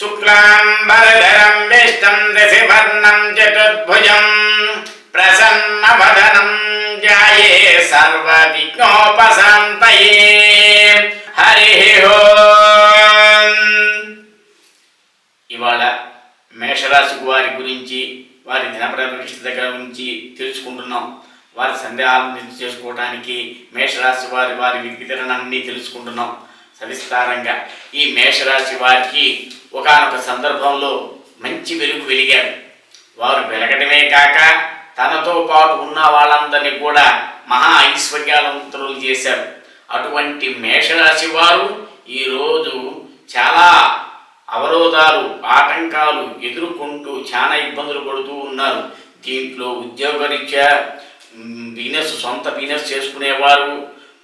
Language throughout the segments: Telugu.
శుక్లాంబరధరం విష్ణం దశవర్ణం చతుర్భుజం ప్రసన్నవదనం జాయే సర్వ హరి ఇవాళ మేషరాశి వారి గురించి వారి దినప్రవిష్ట దగ్గర నుంచి తెలుసుకుంటున్నాం. వారి సందేహాలను చేసుకోవడానికి మేషరాశి వారి వారి విధితరణాన్ని తెలుసుకుంటున్నాం. సవిస్తారంగా ఈ మేషరాశి వారికి ఒకానొక సందర్భంలో మంచి వెలుగు వెలిగాడు. వారు వెలగడమే కాక తనతో పాటు ఉన్న వాళ్ళందరినీ కూడా మహా ఐశ్వర్యాలంతరులు చేశారు. అటువంటి మేషరాశి వారు ఈరోజు చాలా అవరోధాలు ఆటంకాలు ఎదుర్కొంటూ చాలా ఇబ్బందులు పడుతూ ఉన్నారు. దీంట్లో ఉద్యోగరీత్యా బిజినెస్ సొంత బిజినెస్ చేసుకునేవారు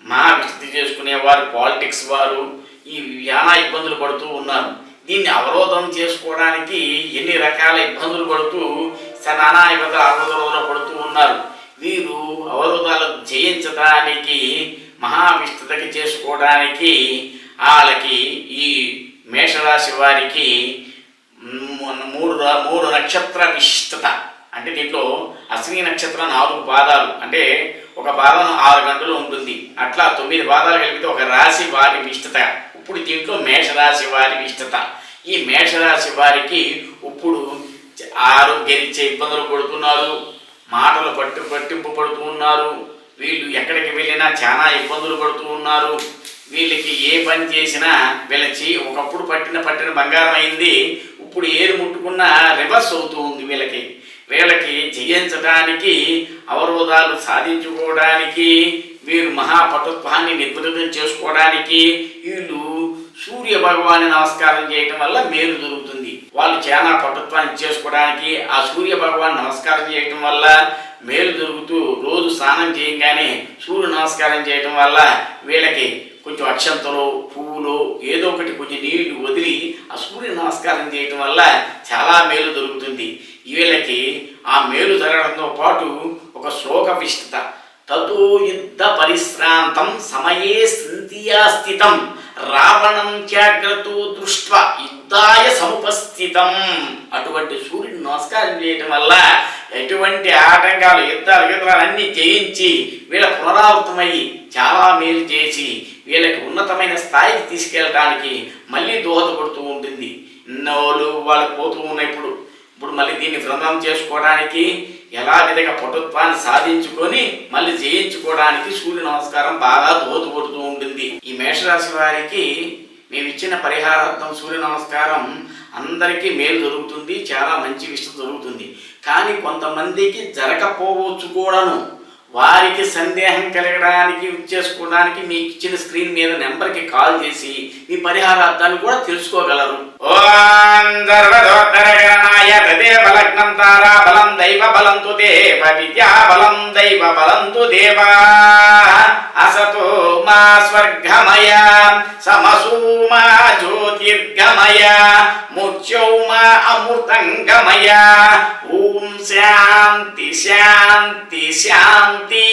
మా విస్తృతి చేసుకునేవారు పాలిటిక్స్ వారు ఈ చాలా ఇబ్బందులు పడుతూ ఉన్నారు. దీన్ని అవరోధం చేసుకోవడానికి ఎన్ని రకాల ఇబ్బందులు పడుతూ స- నానా ఇబ్బందులు అవరోధంలో పడుతూ ఉన్నారు. వీరు అవరోధాలు జయించడానికి మహావిష్ణుతకి చేసుకోవడానికి వాళ్ళకి ఈ మేషరాశి వారికి మూడు రా- మూడు నక్షత్ర విశిష్టత. అంటే దీంట్లో అశ్విని నక్షత్రం నాలుగు పాదాలు. అంటే ఒక పాదం ఆరు గంటలు ఉంటుంది. అట్లా తొమ్మిది పాదాలు కలిపితే ఒక రాశి వారి విశిష్టత. ఇప్పుడు దీంట్లో మేషరాశి వారి ఇష్టత. ఈ మేషరాశి వారికి ఇప్పుడు ఆరోగ్యరీత్యా ఇబ్బందులు పడుతున్నారు మాటలు పట్టు పట్టింపు పడుతూ ఉన్నారు వీళ్ళు ఎక్కడికి వెళ్ళినా చాలా ఇబ్బందులు పడుతూ ఉన్నారు. వీళ్ళకి ఏ పని చేసినా వీళ్ళ చెయ్యి ఒకప్పుడు పట్టిన పట్టిన బంగారం అయింది ఇప్పుడు ఏరు ముట్టుకున్నా రివర్స్ అవుతూ ఉంది వీళ్ళకి. వీళ్ళకి జయించడానికి అవరోధాలు సాధించుకోవడానికి వీరు మహాపటుత్వాన్ని నిర్వృతం చేసుకోవడానికి వీళ్ళు సూర్య భగవాన్ని నమస్కారం చేయటం వల్ల మేలు దొరుకుతుంది. వాళ్ళు చాలా పటుత్వాన్ని చేసుకోవడానికి ఆ సూర్య భగవాన్ నమస్కారం చేయటం వల్ల మేలు దొరుకుతూ రోజు స్నానం చేయగానే సూర్య నమస్కారం చేయటం వల్ల వీళ్ళకి కొంచెం అక్షంతలు పువ్వులు ఏదో ఒకటి కొంచెం నీళ్ళు వదిలి ఆ సూర్య నమస్కారం చేయటం వల్ల చాలా మేలు దొరుకుతుంది. వీళ్ళకి ఆ మేలు జరగడంతో పాటు ఒక శ్లోక విష్టత తతో యుద్ధ పరిశ్రాంతం సమయే స్థితియా స్థితం. రావణం జాగ్రత్త దృష్ట యుద్ధాయ సముపస్థితం. అటువంటి సూర్యుడు నమస్కారం చేయటం వల్ల ఎటువంటి ఆటంకాలు యుద్ధాలు యుద్ధాలు అన్ని జయించి వీళ్ళ పునరావృతమై చాలా మేలు చేసి వీళ్ళకి ఉన్నతమైన స్థాయికి తీసుకెళ్ళడానికి మళ్ళీ దోహదపడుతూ ఉంటుంది. ఇన్నోళ్ళు వాళ్ళకి పోతూ ఉన్నప్పుడు. ఇప్పుడు మళ్ళీ దీన్ని బృందం చేసుకోవడానికి ఎలా విధంగా పటుత్వాన్ని సాధించుకొని మళ్ళీ జయించుకోవడానికి సూర్య నమస్కారం బాగా దోహదపడుతూ ఉంటుంది. ఈ మేషరాశి వారికి మేము ఇచ్చిన పరిహారార్థం సూర్య నమస్కారం అందరికీ మేలు జరుగుతుంది చాలా మంచి విషయం జరుగుతుంది కానీ కొంతమందికి జరగకపోవచ్చు కూడాను. వారికి సందేహం కలగడానికి చేసుకోవడానికి మీకు ఇచ్చిన స్క్రీన్ మీద నెంబర్కి కాల్ చేసి మీ పరిహారార్థాన్ని కూడా తెలుసుకోగలరు. లగ్నం తారా బలం దైవ బలంతు దేవ విద్యా బలం దైవ బలంతు దేవా. అసతో మా స్వర్గమయ సమసూ మా జ్యోతిర్గమయ ముఖ్యౌ మా అమృతంగమయ శాంతి శాంతి శాంతి.